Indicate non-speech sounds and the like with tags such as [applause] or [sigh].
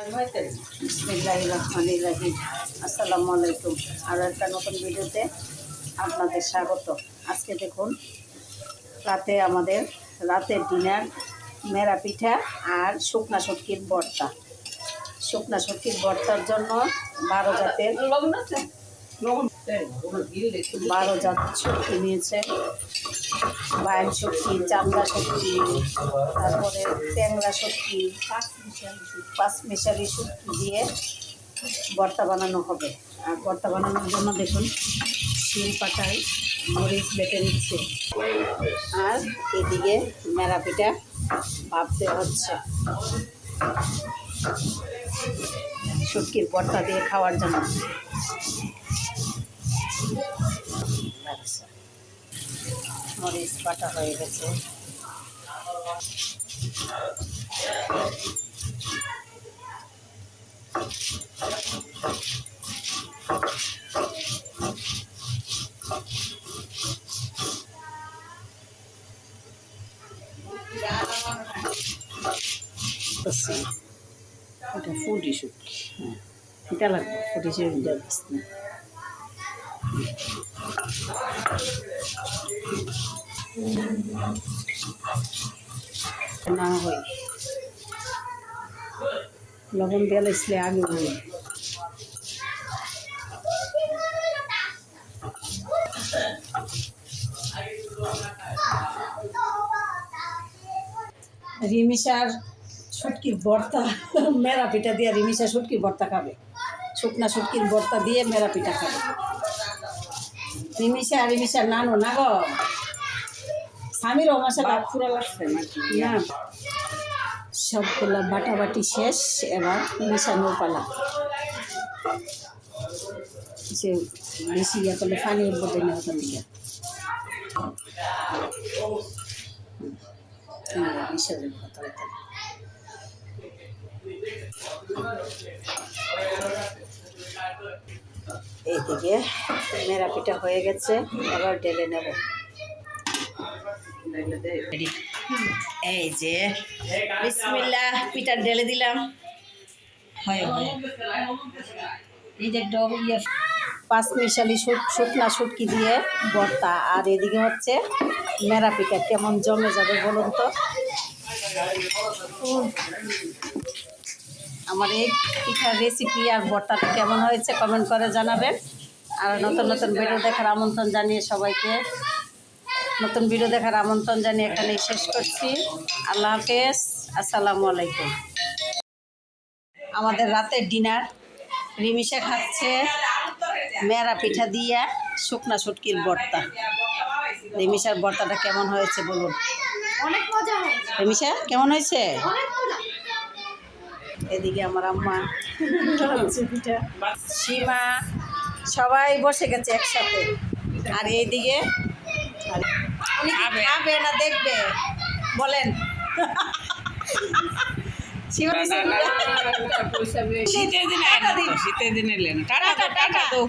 বিসমিল্লাহির রহমানির রহিম আসসালামু আলাইকুম আরও একটা নতুন ভিডিওতে আপনাদের স্বাগত। আজকে দেখুন রাতে আমাদের রাতের ডিনার মেরা পিঠা আর শুকনা শুটকির ভর্তা। শুকনা শুটকির ভর্তার জন্য বারো জাতের বারো জাত শুটকি নিয়েছে। বাইল শুটকি চামড়া শুটকি তারপরে ট্যাংরা শুটকি পাঁচ মিশালি শুটকি দিয়ে ভর্তা বানানো হবে। আর ভর্তা বানানোর জন্য দেখুন, শিল পাটায় মরিচ বেটে নিচ্ছে। আর এদিকে মেরা পিঠা ভাবতে হচ্ছে। শুটকির ভর্তা দিয়ে খাওয়ার জন্য। মরিচ বাটা হয়ে গেছে। আচ্ছা, এটা ফুটি শুটকি হ্যাঁ। লাগবে। ফুটি না না হয়। লবণ দিয়ে লাইসলে আগে রিমিশার শুটকির ভর্তা, মেরা পিঠা দিয়ে রিমিশা শুটকির ভর্তা খাবে। শুকনা শুটকির ভর্তা দিয়ে মেরা পিঠা খাবে। রিমিশা রিমিশার নানু না গো। স্বামীরও মশলা পুরো লাগছে না। সবগুলো বাটাবাটি শেষ, এবার মিশানোর পালা। সে বেশি ইয়ে করলে পানি বোধ না ওখান থেকে। মিশাবে তাড়াতাড়ি এইদিকে মেরা পিঠা হয়ে গেছে, এবার ঢেলে নেব। এই যে, বিসমিল্লাহ, পিঠা ঢেলে দিলাম। হয় এই যে একটা ইয়ে পাঁচ মিশালি শুকনা শুটকি দিয়ে ভর্তা। আর এদিকে হচ্ছে মেরা পিঠা, কেমন জমে যাবে বলুন তো? আমার এই পিঠার রেসিপি আর ভর্তাটা কেমন হয়েছে কমেন্ট করে জানাবেন। আর নতুন নতুন ভিডিও দেখার আমন্ত্রণ জানিয়ে সবাইকে। নতুন ভিডিও দেখার আমন্ত্রণ জানিয়ে এখানেই শেষ করছি। আল্লাহ হাফেজ। আসসালামু আলাইকুম। আমাদের রাতের ডিনার। রিমিশা খাচ্ছে মেরা পিঠা দিয়া শুকনা শুটকির ভর্তা। রিমিশার ভর্তাটা কেমন হয়েছে বলুন? রিমিশা কেমন হয়েছে? এদিকে আমার আম্মা [laughs] পিঠা। সীমা সবাই বসে গেছে একসাথে। আর এইদিকে খাবে না দেখবে? বলেন। শীতের দিনে। শীতের দিনে এলেন টাকা টাকা দাও।